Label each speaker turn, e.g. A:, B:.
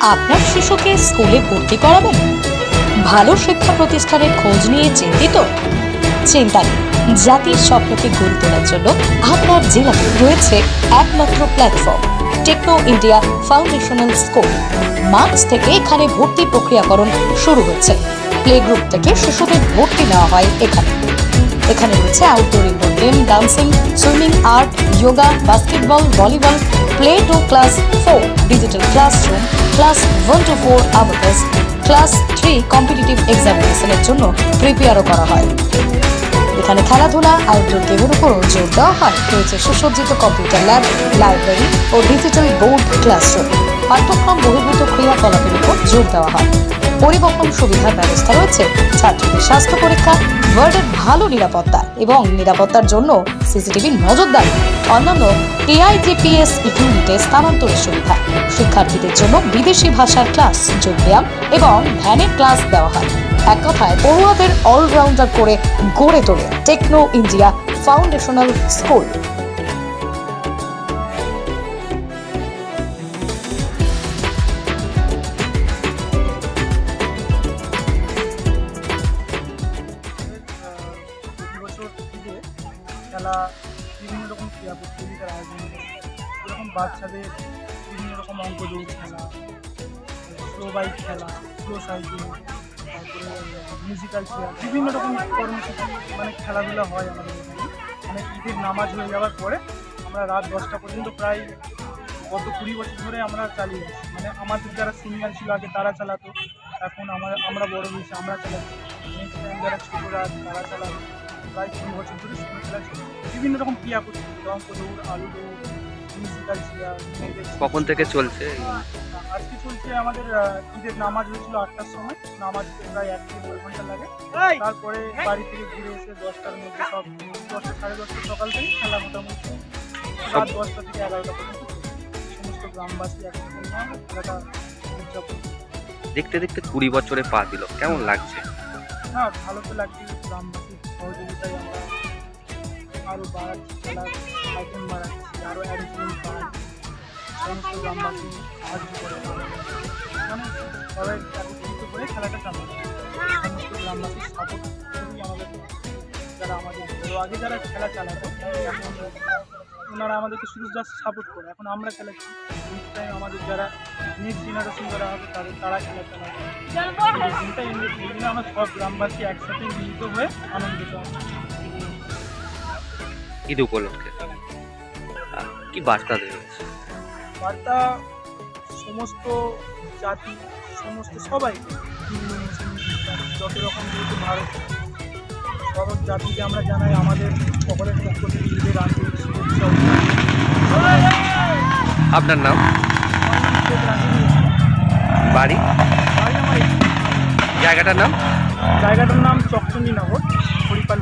A: আপনার শিশুকে স্কুলে ভর্তি করাবেন? ভালো শিক্ষা প্রতিষ্ঠানের খোঁজ নিয়ে চিন্তিত? চিন্তা নেই। জাতির স্বপ্নকে গড়ে তোলার জন্য আপনার জেলাতে রয়েছে একমাত্র platform Techno India foundational school March থেকে এখানে ভর্তি প্রক্রিয়াকরণ শুরু হচ্ছে প্লে গ্রুপ থেকে শিশুদের ভর্তি নেওয়া হয় এখানে। এখানে রয়েছে outdoor indoor game dancing swimming art yoga basketball volleyball play to class four digital classroom class one to four abacus class three competitive এক্সামিনেশনের জন্য প্রিপেয়ারও করা হয়। এখানে খেলাধুলা আউটডোর গেমের উপর জোর দেওয়া হয়। রয়েছে সুসজ্জিত কম্পিউটার ল্যাব, লাইব্রেরি ও ডিজিটাল বোর্ড ক্লাসরুম। পাঠ্যক্রম বহির্ভূত ক্রিয়াকলাপের উপর জোর দেওয়া হয়। পরিবহন সুবিধার ব্যবস্থা রয়েছে। ছাত্রদের স্বাস্থ্য পরীক্ষা, ওয়ার্ডের ভালো নিরাপত্তা এবং নিরাপত্তার জন্য সিসিটিভি নজরদারি। অন্যান্য এআইজিপিএস ইউনিটে স্থানান্তরের সুবিধা। শিক্ষার্থীদের জন্য বিদেশি ভাষার ক্লাস যোগব্যায়াম এবং ভ্যানের ক্লাস দেওয়া হয়। এক কথায়, পড়ুয়াদের অলরাউন্ডার করে গড়ে তোলে টেকনো ইন্ডিয়া ফাউন্ডেশনাল স্কুল।
B: খেলা, বিভিন্ন রকম ক্রীড়া প্রতিযোগিতার আয়োজন এরকম বাচ্চাদের বিভিন্ন রকম অঙ্ক দৌড় খেলা স্লো বাইক খেলা স্লো সাইকেল তারপরে মিউজিক্যাল চেয়ার বিভিন্ন রকম কর্মসূচি মানে খেলাধুলা হয় আমাদের মানে ঈদের নামাজ হয়ে যাওয়ার পরে আমরা রাত দশটা পর্যন্ত প্রায় গত কুড়ি বছর ধরে আমরা চালিয়ে আসছি। মানে আমাদের যারা সিনিয়র ছিল আগে তারা চালাতো, এখন আমরা আমরা বড় হয়েছি, আমরা চালাচ্ছি। টাইম যারা ছোটরা, তারা চালাবে প্রায় কুড়ি বছর ধরে খেলা বিভিন্ন রকম ক্রিয়া করছি দৌড় আলু দৌড় মিউজিক্যাল চেয়ার
C: কখন থেকে চলছে?
B: আজকে চলছে আমাদের ঈদের নামাজ হয়েছিল আটটার সময়। নামাজ প্রায় এক থেকে দেড় ঘণ্টা লাগে। তারপরে বাড়ি থেকে ঘুরে এসে দশটার মধ্যে সব দশটা সাড়ে দশটা সকাল থেকে খেলা মোটামুটি রাত দশটা থেকে এগারোটা পর্যন্ত সমস্ত গ্রামবাসী একসাথে খেলাটা উদযাপন
C: দেখতে দেখতে কুড়ি বছরে পা দিল। কেমন লাগছে?
B: হ্যাঁ ভালো তো লাগছে গ্রামবাসীর সহযোগিতায় আমরা আরও বাড়াচ্ছি খেলার আইটেম বাড়াচ্ছি আরও অ্যারেঞ্জমেন্ট বাড়াচ্ছি সমস্ত গ্রামবাসী সাহায্য করে মানে সবাই একত্রিত করে খেলাটা চালাচ্ছে সমস্ত গ্রামবাসীর সাপোর্ট খুবই আমাদের যারা আমাদের বড় আগে যারা খেলা চালাতো এখন ওনারা আমাদেরকে শুধু জাস্ট সাপোর্ট করে। এখন আমরা খেলাচ্ছি নেক্সট টাইম আমাদের যারা নেক্সট জেনারেশন যারা হবে তাদের তারা খেলা চালাবে এই দিনটা এমনি এই দিনে আমরা সব গ্রামবাসী একসাথে মিলিত হয়ে আনন্দিত।
C: ঈদ উপলক্ষে। কি বার্তা দেবে?
B: বার্তা সমস্ত জাতি সমস্ত সবাই হিন্দু মুসলিম খ্রিস্টান যত রকম যেহেতু ভারত সব জাতিকে আমরা জানাই আমাদের সকলের পক্ষ থেকে ঈদের
C: আপনার নাম। বাড়ি। জায়গাটার নাম
B: জায়গাটার নাম চকচন্ডী নগর হরিপাল